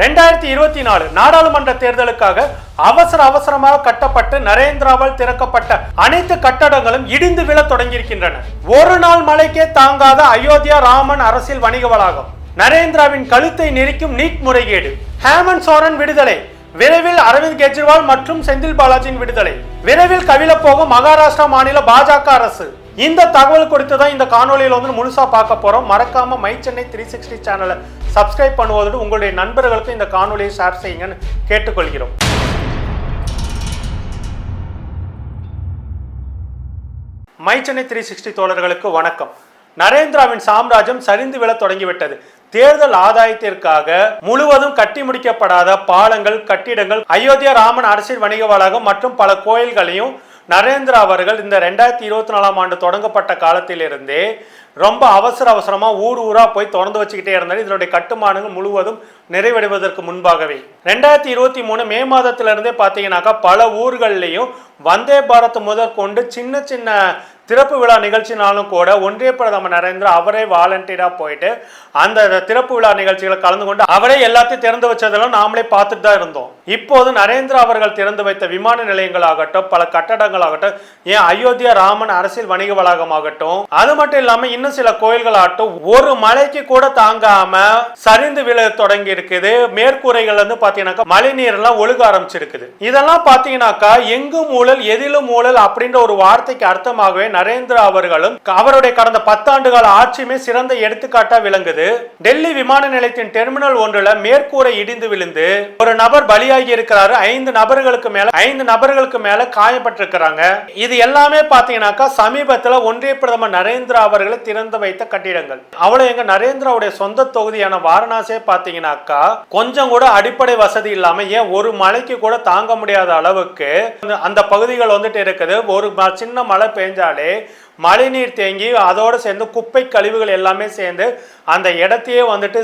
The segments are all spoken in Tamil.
ரெண்டாயிரத்தி இருபத்தி நாலு நாடாளுமன்ற தேர்தலுக்காக அவசர அவசரமாக கட்டப்பட்டு நரேந்திராவால் திறக்கப்பட்ட அனைத்து கட்டடங்களும் இடிந்து விழ தொடங்கியிருக்கின்றன. ஒரு நாள் மழைக்கே தாங்காத அயோத்தியா ராமன் அரசியல் வணிக வளாகம் நரேந்திராவின் கழுத்தை நெரிக்கும் நீட் முறைகேடு. ஹேமந்த் சோரன் விடுதலை. விரைவில் அரவிந்த் கெஜ்ரிவால் மற்றும் செந்தில் பாலாஜியின் விடுதலை. விரைவில் கவிழப்போகும் மகாராஷ்டிரா மாநில பாஜக அரசு. இந்த தகவல் குறித்து தான் இந்த காணொலியில் வந்து முழுசாக பார்க்க போகிறோம் மறக்காமல் மை சென்னை த்ரீ சிக்ஸ்டி சேனலை சப்ஸ்கிரைப் பண்ணுவதோடு உங்களுடைய நண்பர்களுக்கு இந்த காணொலியை ஷேர் செய்யுங்கன்னு கேட்டுக்கொள்கிறோம். மை சென்னை த்ரீ சிக்ஸ்டி தோழர்களுக்கு வணக்கம். நரேந்திராவின் சாம்ராஜ்யம் சரிந்து விழ தொடங்கிவிட்டது. தேர்தல் ஆதாயத்திற்காக முழுவதும் கட்டி முடிக்கப்படாத பாலங்கள் கட்டிடங்கள் அயோத்தியா ராமன் அரசியல் வணிக வளாகம் மற்றும் பல கோயில்களையும் நரேந்திரா அவர்கள் இந்த ரெண்டாயிரத்தி இருபத்தி நாலாம் ஆண்டு தொடங்கப்பட்ட காலத்திலிருந்தே ரொம்ப அவசர அவசரமாக ஊர் ஊராக போய் திறந்து வச்சுக்கிட்டே இருந்தார். இதனுடைய கட்டுமானங்கள் முழுவதும் நிறைவடைவதற்கு முன்பாகவே. ரெண்டாயிரத்தி இருபத்தி மூணு மே மாதத்திலிருந்தே பார்த்தீங்கன்னாக்கா பல ஊர்கள்லேயும் வந்தே பாரத் முதற்கொண்டு சின்ன சின்ன திறப்பு விழா நிகழ்ச்சினாலும் கூட ஒன்றிய பிரதமர் நரேந்திரா அவரே வாலண்டியராக போயிட்டு அந்த திறப்பு விழா நிகழ்ச்சிகளை கலந்து கொண்டு அவரே எல்லாத்தையும் திறந்து வச்சதெல்லாம் நாமளே பார்த்துட்டு தான் இருந்தோம். இப்போது நரேந்திரா அவர்கள் திறந்து வைத்த விமான நிலையங்கள் ஆகட்டும் பல கட்டடங்கள் ஆகட்டும் ஏன் அயோத்தியா ராமன் அரசியல் வணிக வளாகம் ஆகட்டும் அது மட்டும் இல்லாம இன்னும் சில கோயில்கள் ஆகட்டும் ஒரு மலைக்கு கூட தாங்காம சரிந்து விழ தொடங்கி இருக்குது. மேற்கூரைகள் வந்து பாத்தீங்கன்னாக்கா மழை நீர் எல்லாம் ஒழுக ஆரம்பிச்சிருக்குது. இதெல்லாம் பாத்தீங்கன்னாக்கா எங்கும் ஊழல் எதிலும் ஊழல் அப்படின்ற ஒரு வார்த்தைக்கு அர்த்தமாகவே நரேந்திரா அவர்களும் அவருடைய கடந்த பத்தாண்டு கால ஆட்சியுமே சிறந்த எடுத்துக்காட்டா விளங்குது. டெல்லி விமான நிலையத்தின் டெர்மினல் ஒன்றுல மேற்கூரை இடிந்து விழுந்து ஒரு நபர் பலியாகி இருக்கிறாரு. ஐந்து நபர்களுக்கு மேல ஐந்து நபர்களுக்கு மேல காயப்பட்டிருக்கிறாங்க. இது எல்லாமே பாத்தீங்கன்னாக்கா சமீபத்துல ஒன்றிய பிரதமர் நரேந்திரா அவர்களை திறந்து வைத்த கட்டிடங்கள். அவ்வளவு எங்க நரேந்திராவுடைய சொந்த தொகுதியான வாரணாசியே பாத்தீங்கன்னாக்கா கொஞ்சம் கூட அடிப்படை வசதி இல்லாம ஏன் ஒரு மலைக்கு கூட தாங்க முடியாத அளவுக்கு அந்த- பகுதிகள் வந்துட்டு இருக்குது. ஒரு சின்ன மழை பெஞ்சாலே மழைநீர் தேங்கி அதோடு சேர்ந்து குப்பை கழிவுகள் எல்லாமே சேர்ந்து அந்த இடத்தையே வந்துட்டு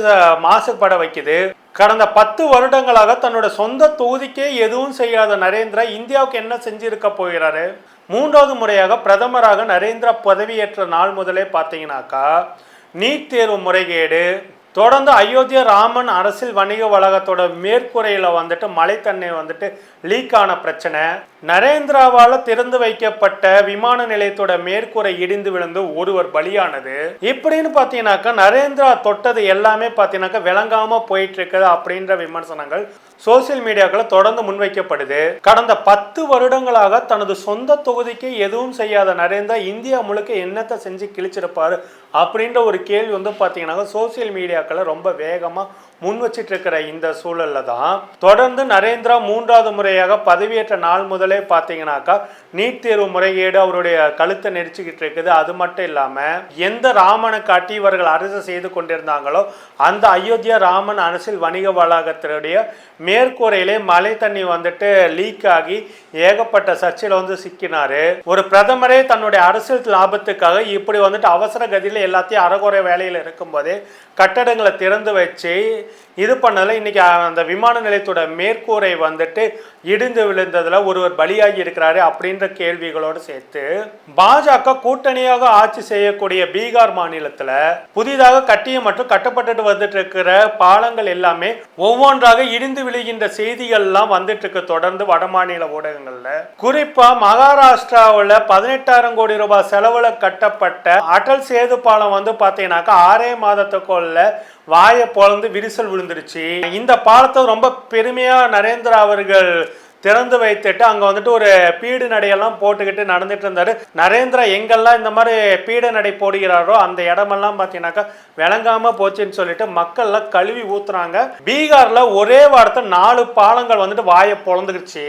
மாசுபட வைக்குது. கடந்த பத்து வருடங்களாக தன்னோட சொந்த தொகுதிக்கே எதுவும் செய்யாத நரேந்திரா இந்தியாவுக்கு என்ன செஞ்சிருக்க போகிறாரு? மூன்றாவது முறையாக பிரதமராக நரேந்திரா பதவியேற்ற நாள் முதலே பார்த்தீங்கன்னாக்கா நீட் தேர்வு முறைகேடு தொடர்ந்து அயோத்தியா ராமன் அரசியல் வணிக வளாகத்தோட மேற்கூரையில் வந்துட்டு மழை தண்ணி வந்துட்டு லீக் ஆன பிரச்சனை நரேந்திராவால் திறந்து வைக்கப்பட்ட விமான நிலையத்தோட மேற்கூரை இடிந்து விழுந்து ஒருவர் பலியானது. இப்படின்னு பார்த்தீங்கன்னாக்கா நரேந்திரா தொட்டது எல்லாமே பார்த்தீங்கன்னாக்கா விளங்காம போயிட்டு இருக்குது அப்படின்ற விமர்சனங்கள் சோசியல் மீடியாக்களை தொடர்ந்து முன்வைக்கப்படுது. கடந்த பத்து வருடங்களாக தனது சொந்த தொகுதிக்கு எதுவும் செய்யாத நரேந்திரா இந்தியா முழுக்க என்னத்தை செஞ்சு கிழிச்சிருப்பாரு அப்படின்ற ஒரு கேள்வி வந்து பார்த்தீங்கன்னாக்கா சோசியல் மீடியாக்களை ரொம்ப வேகமாக முன் வச்சிட்டு இருக்கிற இந்த சூழல்ல தான் தொடர்ந்து நரேந்திரா மூன்றாவது முறையாக பதவியேற்ற நாள் முதலே பார்த்தீங்கன்னாக்கா நீட் தேர்வு முறைகேடு அவருடைய கழுத்தை நெரிச்சுக்கிட்டு இருக்குது. அது மட்டும் இல்லாமல் எந்த ராமனை காட்டி இவர்கள் அரசு செய்து கொண்டிருந்தாங்களோ அந்த அயோத்தியா ராமன் அரசியல் வணிக வளாகத்தினுடைய மேற்கூரையிலே மழை தண்ணி வந்துட்டு லீக் ஆகி ஏகப்பட்ட சர்ச்சையில் வந்து சிக்கினார். ஒரு பிரதமரே தன்னுடைய அரசியல் லாபத்துக்காக இப்படி வந்துட்டு அவசர கதியில் எல்லாத்தையும் அறகுறை வேலையில் இருக்கும்போதே கட்டடங்களை திறந்து வச்சு இது பண்ணதில் இன்றைக்கி அந்த விமான நிலையத்தோட மேற்கூரை வந்துட்டு இடிந்து விழுந்ததில் ஒருவர் பலியாகி இருக்கிறாரு அப்படின்ற கேள்விகளோடு சேர்த்து பாஜக கூட்டணியாக ஆட்சி செய்யக்கூடிய பீகார் மாநிலத்தில் புதிதாக கட்டிய மற்றும் கட்டப்பட்டுட்டு வந்துட்டு இருக்கிற பாலங்கள் எல்லாமே ஒவ்வொன்றாக இடிந்து விழுகின்ற செய்திகள்லாம் வந்துட்டு இருக்கு தொடர்ந்து வடமாநில ஊடகங்களில். குறிப்பாக மகாராஷ்டிராவில் பதினெட்டாயிரம் கோடி ரூபாய் செலவில் கட்டப்பட்ட அடல் சேது பாலம் வந்து பார்த்தீங்கன்னாக்கா ஆறே மாதத்துக்குள்ள வாயை பொழந்து விரிசல் விழுந்துருச்சு இந்த பாலத்தை ரொம்ப பெருமையாக நரேந்திரா அவர்கள் திறந்து வைத்துட்டு அங்க வந்துட்டு ஒரு பீடு நடையெல்லாம் போட்டுக்கிட்டு நடந்துட்டு இருந்தாரு. நரேந்திரா எங்கெல்லாம் இந்த மாதிரி பீடு நடை போடுகிறாரோ அந்த இடமெல்லாம் பார்த்தீங்கன்னாக்கா விளங்காம போச்சுன்னு சொல்லிட்டு மக்கள்லாம் கழுவி ஊத்துறாங்க. பீகார்ல ஒரே வாரத்தை நாலு பாலங்கள் வந்துட்டு வாயை பொழந்துருச்சு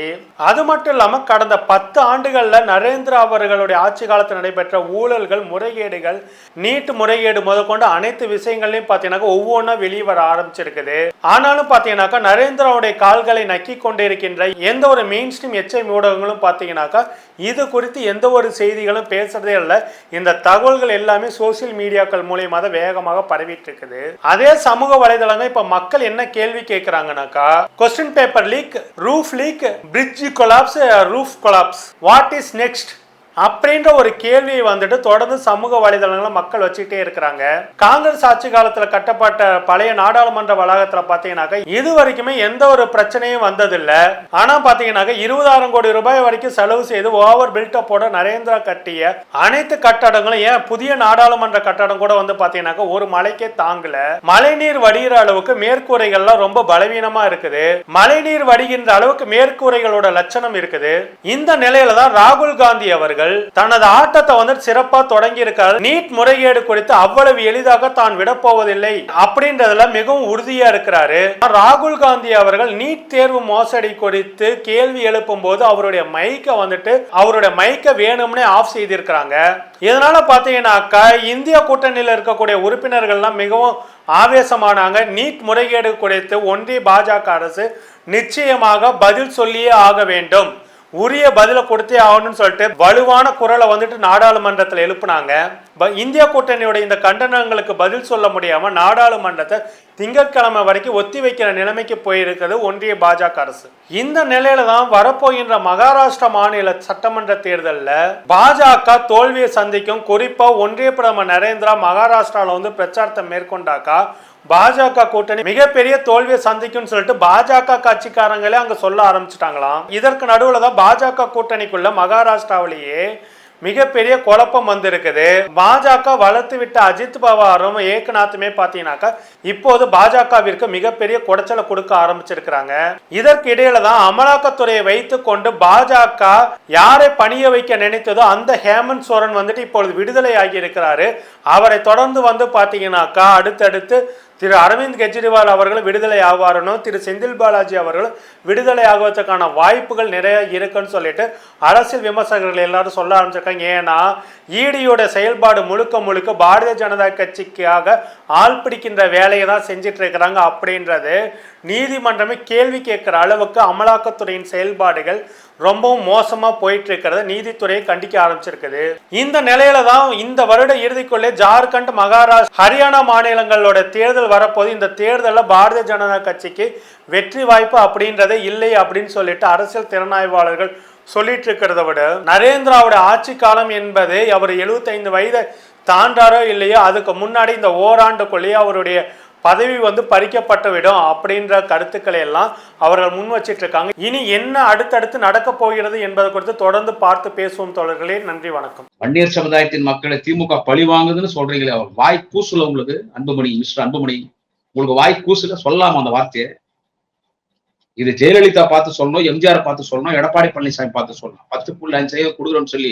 அது மட்டும் இல்லாம கடந்த பத்து ஆண்டுகள்ல நரேந்திரா அவர்களுடைய ஆட்சி காலத்தில் நடைபெற்ற ஊழல்கள் முறைகேடுகள் நீட்டு முறைகேடு முதற்கொண்டு அனைத்து விஷயங்களையும் பார்த்தீங்கன்னாக்கா ஒவ்வொன்றா வெளியே வர ஆரம்பிச்சிருக்குது. ஆனாலும் பார்த்தீங்கன்னாக்கா நரேந்திராவுடைய கால்களை நக்கி கொண்டிருக்கின்ற எந்த எந்த ஒரு மெயின் ஸ்ட்ரீம் எச்ஐ ஊடகங்களும் பார்த்தீங்கன்னாக்கா இது குறித்து எந்த ஒரு செய்திகளும் பேசுறதே இல்லை. இந்த தகவல்கள் எல்லாமே சோசியல் மீடியாக்கள் மூலியமாக தான் வேகமாக பரவிட்டு இருக்குது அதே சமூக வலைதளங்கள் இப்ப மக்கள் என்ன கேள்வி கேட்குறாங்கனாக்கா question paper leak roof leak bridge collapse roof collapse what is next அப்படின்ற ஒரு கேள்வியை வந்துட்டு தொடர்ந்து சமூக வலைதளங்களை மக்கள் வச்சுக்கிட்டே இருக்கிறாங்க. காங்கிரஸ் ஆட்சி காலத்தில் கட்டப்பட்ட பழைய நாடாளுமன்ற வளாகத்தில் பார்த்தீங்கன்னாக்க இது வரைக்குமே எந்த ஒரு பிரச்சனையும் வந்ததில்லை. ஆனால் பார்த்தீங்கன்னாக்க இருபதாயிரம் கோடி ரூபாய் வரைக்கும் செலவு செய்து ஓவர் பில்டப்போட நரேந்திரா கட்டிய அனைத்து கட்டடங்களும் ஏன் புதிய நாடாளுமன்ற கட்டடம் கூட வந்து பார்த்தீங்கன்னாக்க ஒரு மலைக்கே தாங்கல. மழைநீர் வடிகிற அளவுக்கு மேற்கூரைகள்லாம் ரொம்ப பலவீனமா இருக்குது. மழைநீர் வடிகின்ற அளவுக்கு மேற்கூரைகளோட லட்சணம் இருக்குது. இந்த நிலையில தான் ராகுல் காந்தி அவர்கள் தனது ஆட்டத்தை வந்து சிறப்பா தொடங்கி இருக்கார். நீட் முறைகேடு குறித்து அவ்வளவு எளிதாக தான் விடப்போவதில்லை அப்படின்றதுல மிகவும் உறுதியா இருக்கிறாரு. ராகுல் காந்தி அவர்கள் நீட் தேர்வு மோசடி குறித்து கேள்வி எழுப்பும் போது அவருடைய மைக்கை வந்துட்டு அவருடைய மைக்கை வேணும்னே ஆஃப் செய்திருக்கிறாங்க. இதனால பாத்தீங்கன்னாக்கா இந்திய கூட்டணியில் இருக்கக்கூடிய உறுப்பினர்கள்லாம் மிகவும் ஆவேசமானாங்க. நீட் முறைகேடு குறித்து ஒன்றிய பாஜக அரசு நிச்சயமாக பதில் சொல்லியே ஆக வேண்டும். உரிய பதிலை கொடுத்தே ஆகணும்னு சொல்லிட்டு வலுவான குரலை வந்துட்டு நாடாளுமன்றத்தில் எழுப்புனாங்க. ப- இந்திய கூட்டணியோட இந்த கண்டனங்களுக்கு பதில் சொல்ல முடியாம நாடாளுமன்றத்தை திங்கட்கிழமை வரைக்கும் ஒத்தி வைக்கிற நிலைமைக்கு போயிருக்கிறது ஒன்றிய பாஜக அரசு. இந்த நிலையில தான் வரப்போகின்ற மகாராஷ்டிரா மாநில சட்டமன்ற தேர்தலில் பாஜக தோல்வியை சந்திக்கும் குறிப்பா ஒன்றிய பிரதமர் நரேந்திரா மகாராஷ்டிராவில் வந்து பிரச்சாரத்தை மேற்கொண்டாக்கா? பாஜக கூட்டணி மிகப்பெரிய தோல்வியை சந்திக்கும்னு சொல்லிட்டு பாஜக கட்சிக்காரங்களே அங்க சொல்ல ஆரம்பிச்சிட்டாங்களாம். இதற்கு நடுவில் தான் பாஜக கூட்டணிக்குள்ள மகாராஷ்டிராவிலேயே மிகப்பெரிய குழப்பம் வந்திருக்குது. பாஜக வளர்த்து விட்ட அஜித் பவாரும் ஏக்நாத்துமே பார்த்தீங்கன்னாக்கா இப்போது பாஜகவிற்கு மிகப்பெரிய குடைச்சலை கொடுக்க ஆரம்பிச்சிருக்கிறாங்க. இதற்கு இடையில தான் அமலாக்கத்துறையை வைத்து கொண்டு பாஜக யாரை பணிய வைக்க நினைத்ததோ அந்த ஹேமந்த் சோரன் வந்துட்டு இப்பொழுது விடுதலை ஆகி இருக்கிறாரு அவரை தொடர்ந்து வந்து பார்த்தீங்கன்னாக்கா அடுத்தடுத்து திரு அரவிந்த் கெஜ்ரிவால் அவர்களும் விடுதலை ஆவாரனும் திரு செந்தில் பாலாஜி அவர்களும் விடுதலை ஆகுவதற்கான வாய்ப்புகள் நிறைய இருக்குன்னு சொல்லிட்டு அரசியல் விமர்சகர்கள் எல்லாரும் சொல்ல ஆரம்பிச்சிருக்காங்க. ஏன்னா ஈடியோட செயல்பாடு முழுக்க முழுக்க பாரதிய ஜனதா கட்சிக்காக ஆள் பிடிக்கின்ற வேலையை தான் செஞ்சிட்டு இருக்கிறாங்க அப்படின்றது நீதிமன்றமே கேள்வி கேட்குற அளவுக்கு அமலாக்கத்துறையின் செயல்பாடுகள் ரொம்பவும் மோசமாக போயிட்டு இருக்கிறத நீதித்துறையை கண்டிக்க ஆரம்பிச்சிருக்குது. இந்த நிலையில தான் இந்த வருட இறுதிக்குள்ளே ஜார்க்கண்ட் மகாராஷ்டிரா ஹரியானா மாநிலங்களோட தேர்தல் வரப்போது இந்த தேர்தலில் பாரதிய ஜனதா கட்சிக்கு வெற்றி வாய்ப்பு அப்படின்றதே இல்லை அப்படின்னு சொல்லிட்டு அரசியல் திறனாய்வாளர்கள் சொல்லிட்டு இருக்கிறத விட நரேந்திராவோட ஆட்சி காலம் என்பது அவர் 75 வயதை தாண்டாரோ இல்லையோ அதுக்கு முன்னாடி இந்த ஓராண்டுக்குள்ளேயே அவருடைய பதவி வந்து பறிக்கப்பட்டுவிடும் அப்படின்ற கருத்துக்களை எல்லாம் அவர்கள் முன் வச்சிட்டு இருக்காங்க இனி என்ன அடுத்தடுத்து நடக்க போகிறது என்பது குறித்து தொடர்ந்து பார்த்து பேசுவோம் தோழர்களே. நன்றி வணக்கம். வன்னியர் சமுதாயத்தின் மக்களை திமுக பழி வாங்குதுன்னு சொல்றீங்களே அவர் வாய் கூசுல உங்களுக்கு அன்புமணி மிஸ்டர் அன்புமணி உங்களுக்கு வாய் கூசுல சொல்லலாம் அந்த வார்த்தையை? இது ஜெயலலிதா பார்த்து சொல்லணும் எம்ஜிஆர் பார்த்து சொல்லணும் எடப்பாடி பழனிசாமி பார்த்து சொல்லணும். பத்து புள்ளி அஞ்சு கொடுக்குறோம்னு சொல்லி